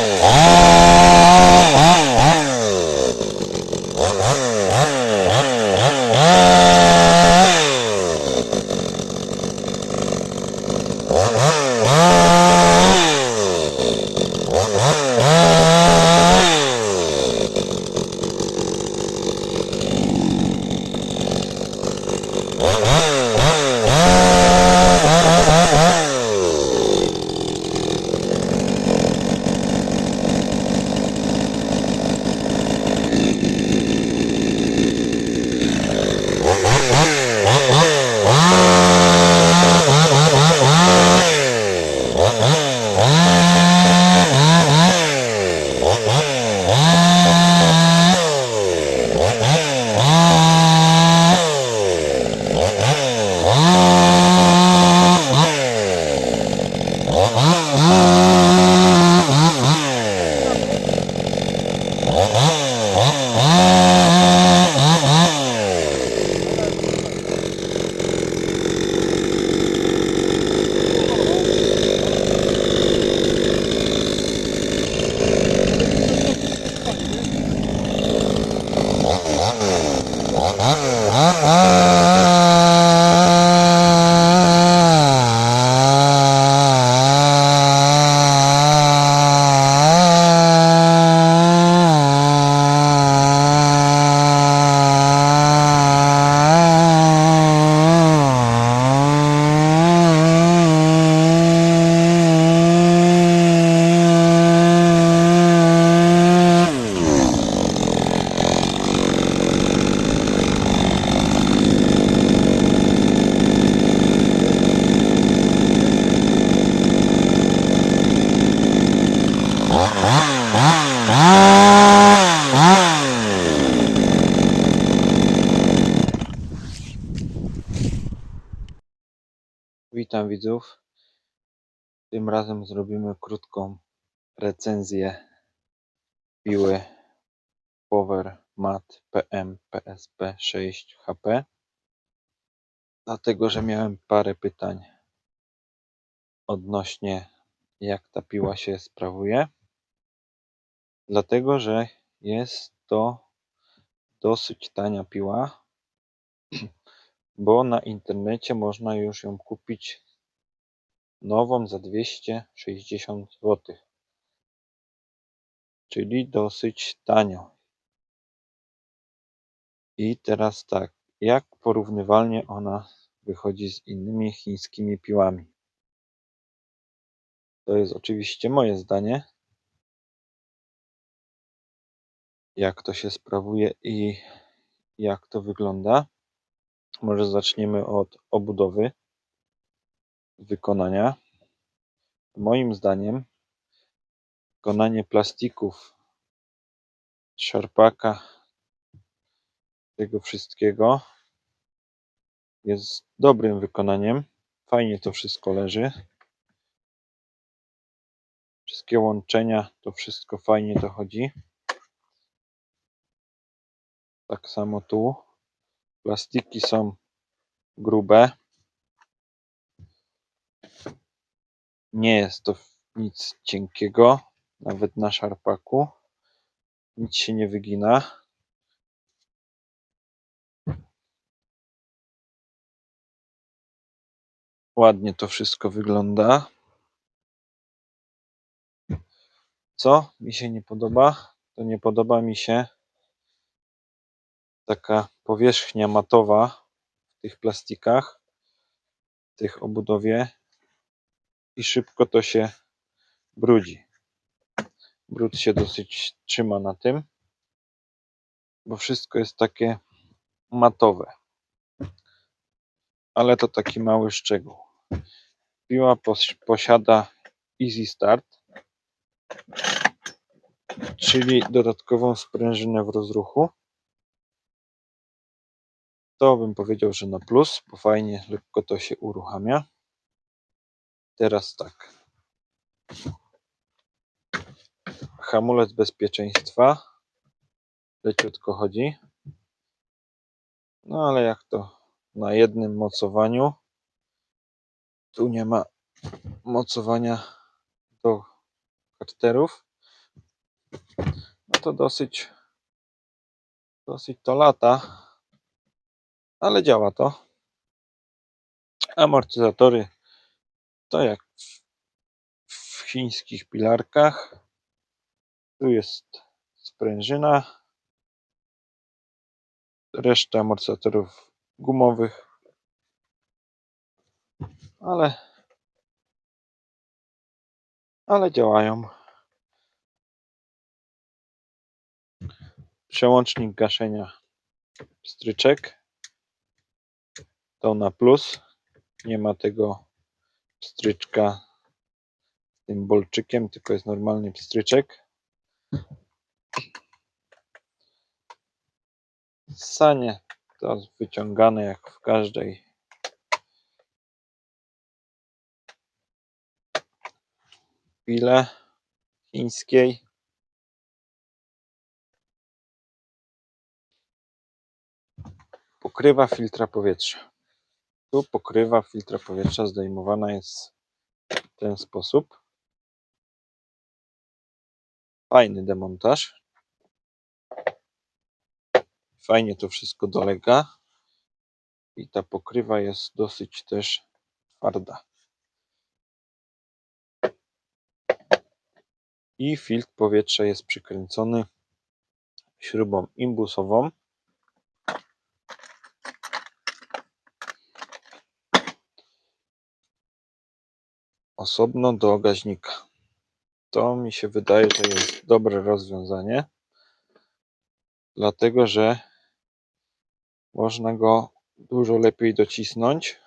Oh. 와. Widzów. Tym razem zrobimy krótką recenzję piły Power Mat PM PSP 6 HP. Dlatego, że miałem parę pytań odnośnie jak ta piła się sprawuje. Dlatego, że jest to dosyć tania piła, bo na internecie można już ją kupić nową za 260 zł. Czyli dosyć tanio. I teraz tak, jak porównywalnie ona wychodzi z innymi chińskimi piłami? To jest oczywiście moje zdanie. Jak to się sprawuje i jak to wygląda. Może zaczniemy od obudowy wykonania. Moim zdaniem wykonanie plastików, szarpaka, tego wszystkiego jest dobrym wykonaniem. Fajnie to wszystko leży. Wszystkie łączenia, to wszystko fajnie dochodzi. Tak samo tu. Plastiki są grube. Nie jest to nic cienkiego, nawet na szarpaku. Nic się nie wygina. Ładnie to wszystko wygląda. Co mi się nie podoba? To nie podoba mi się taka powierzchnia matowa w tych plastikach, w tych obudowie i szybko to się brudzi. Brud się dosyć trzyma na tym, bo wszystko jest takie matowe. Ale to taki mały szczegół. Piła pos posiada Easy Start, czyli dodatkową sprężynę w rozruchu. To bym powiedział, że na plus, bo fajnie, lekko to się uruchamia. Teraz tak. Hamulec bezpieczeństwa. Leciutko chodzi. No ale jak to na jednym mocowaniu, tu nie ma mocowania do karterów, no to dosyć, dosyć to lata, ale działa to. Amortyzatory to jak w- chińskich pilarkach. Tu jest sprężyna. Reszta amortyzatorów gumowych. Ale ale działają. Przełącznik gaszenia stryczek. To na plus. Nie ma tego stryczka z tym bolczykiem, tylko jest normalny stryczek. Sanie to wyciągane jak w każdej pile chińskiej. Pokrywa filtra powietrza. Tu pokrywa filtra powietrza zdejmowana jest w ten sposób. Fajny demontaż. Fajnie to wszystko dolega. I ta pokrywa jest dosyć też twarda. I filtr powietrza jest przykręcony śrubą imbusową. Osobno do gaźnika. To mi się wydaje, że jest dobre rozwiązanie, dlatego że można go dużo lepiej docisnąć.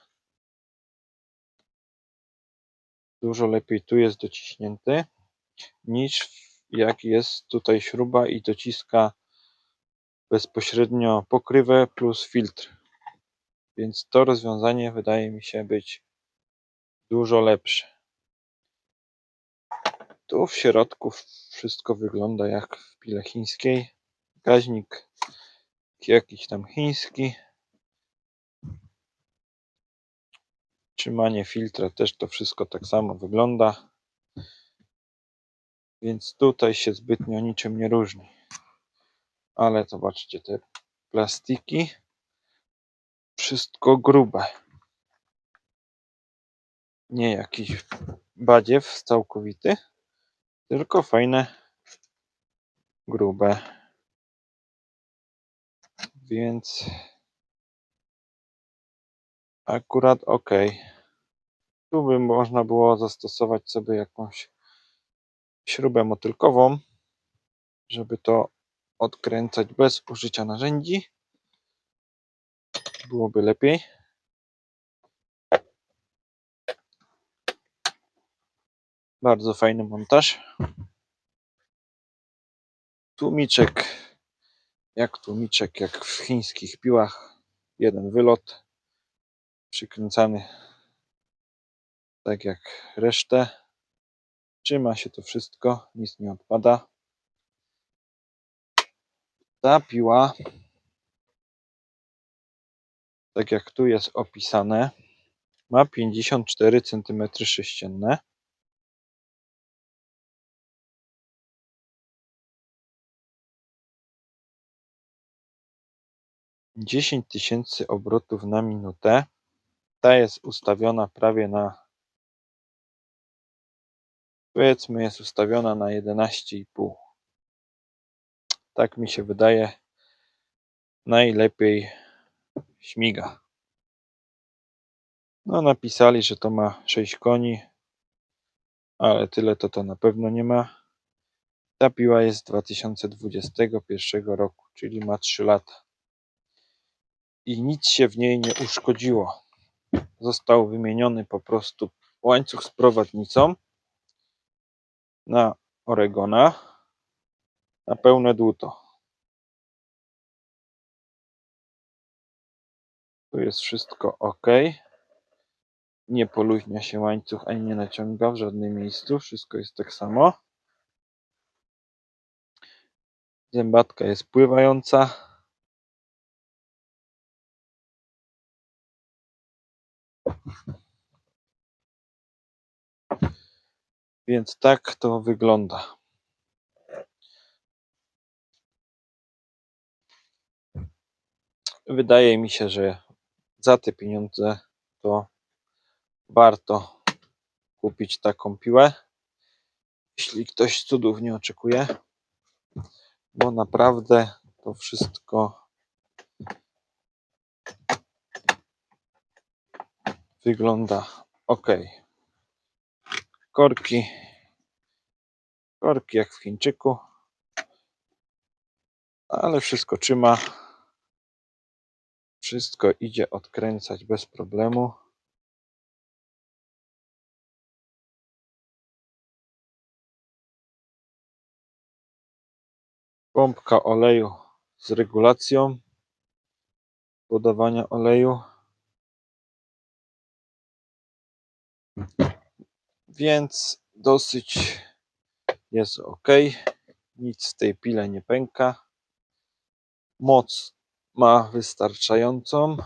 Dużo lepiej tu jest dociśnięty niż jak jest tutaj śruba i dociska bezpośrednio pokrywę plus filtr. Więc to rozwiązanie wydaje mi się być dużo lepsze. Tu w środku wszystko wygląda jak w pile chińskiej. Gaźnik jakiś tam chiński. Trzymanie filtra też to wszystko tak samo wygląda. Więc tutaj się zbytnio niczym nie różni. Ale zobaczcie te plastiki. Wszystko grube. Nie jakiś badziew całkowity, tylko fajne, grube. Więc akurat ok. Tu by można było zastosować sobie jakąś śrubę motylkową, żeby to odkręcać bez użycia narzędzi. Byłoby lepiej. Bardzo fajny montaż. Tłumiczek, jak tłumiczek, jak w chińskich piłach. Jeden wylot przykręcany tak jak resztę. Trzyma się to wszystko, nic nie odpada. Ta piła, tak jak tu jest opisane, ma 54 cm sześcienne. 10 tysięcy obrotów na minutę. Ta jest ustawiona prawie na powiedzmy jest ustawiona na 11,5. Tak mi się wydaje najlepiej śmiga. No napisali, że to ma 6 koni, ale tyle to to na pewno nie ma. Ta piła jest z 2021 roku, czyli ma 3 lata. I nic się w niej nie uszkodziło. Został wymieniony po prostu łańcuch z prowadnicą na Oregona na pełne dłuto. Tu jest wszystko ok. Nie poluźnia się łańcuch ani nie naciąga w żadnym miejscu. Wszystko jest tak samo. Zębatka jest pływająca. Więc tak to wygląda. Wydaje mi się, że za te pieniądze to warto kupić taką piłę. Jeśli ktoś cudów nie oczekuje, bo naprawdę to wszystko wygląda ok. Korki, korki jak w Chińczyku, ale wszystko trzyma. Wszystko idzie odkręcać bez problemu. Pompka oleju z regulacją podawania oleju. Więc dosyć jest ok. Nic w tej pile nie pęka. Moc ma wystarczającą.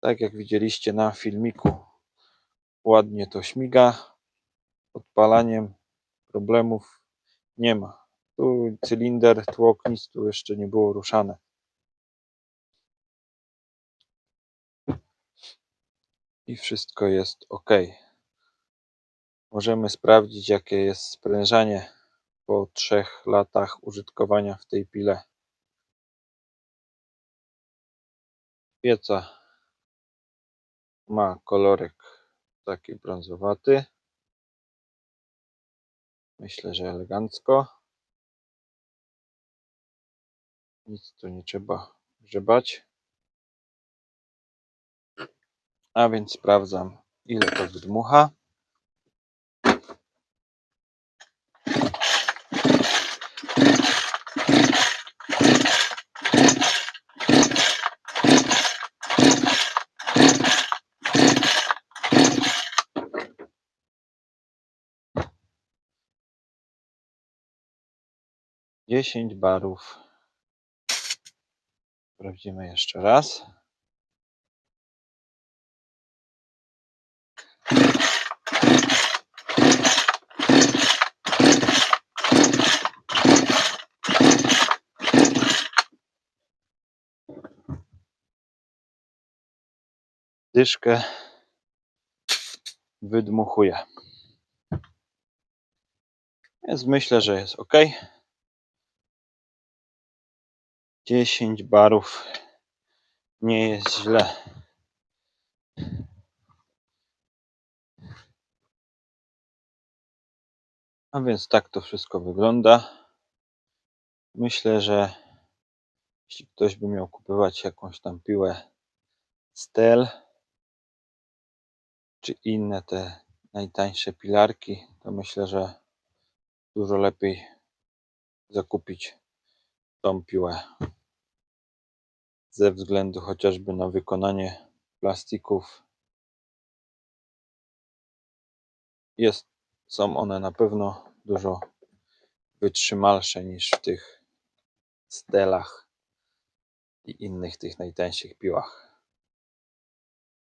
Tak jak widzieliście na filmiku, ładnie to śmiga. Odpalaniem problemów nie ma. Tu cylinder, tłok, nic tu jeszcze nie było ruszane. I wszystko jest ok. Możemy sprawdzić, jakie jest sprężanie po trzech latach użytkowania w tej pile. Pieca ma kolorek taki brązowaty. Myślę, że elegancko. Nic tu nie trzeba grzebać. A więc sprawdzam, ile to wydmucha. Dziesięć barów. Sprawdzimy jeszcze raz. Dyszkę wydmuchuje. Więc myślę, że jest ok. 10 barów nie jest źle. A więc tak to wszystko wygląda. Myślę, że jeśli ktoś by miał kupować jakąś tam piłę Stel czy inne te najtańsze pilarki, to myślę, że dużo lepiej zakupić tą piłę ze względu chociażby na wykonanie plastików. Jest, są one na pewno dużo wytrzymalsze niż w tych stelach i innych tych najtańszych piłach.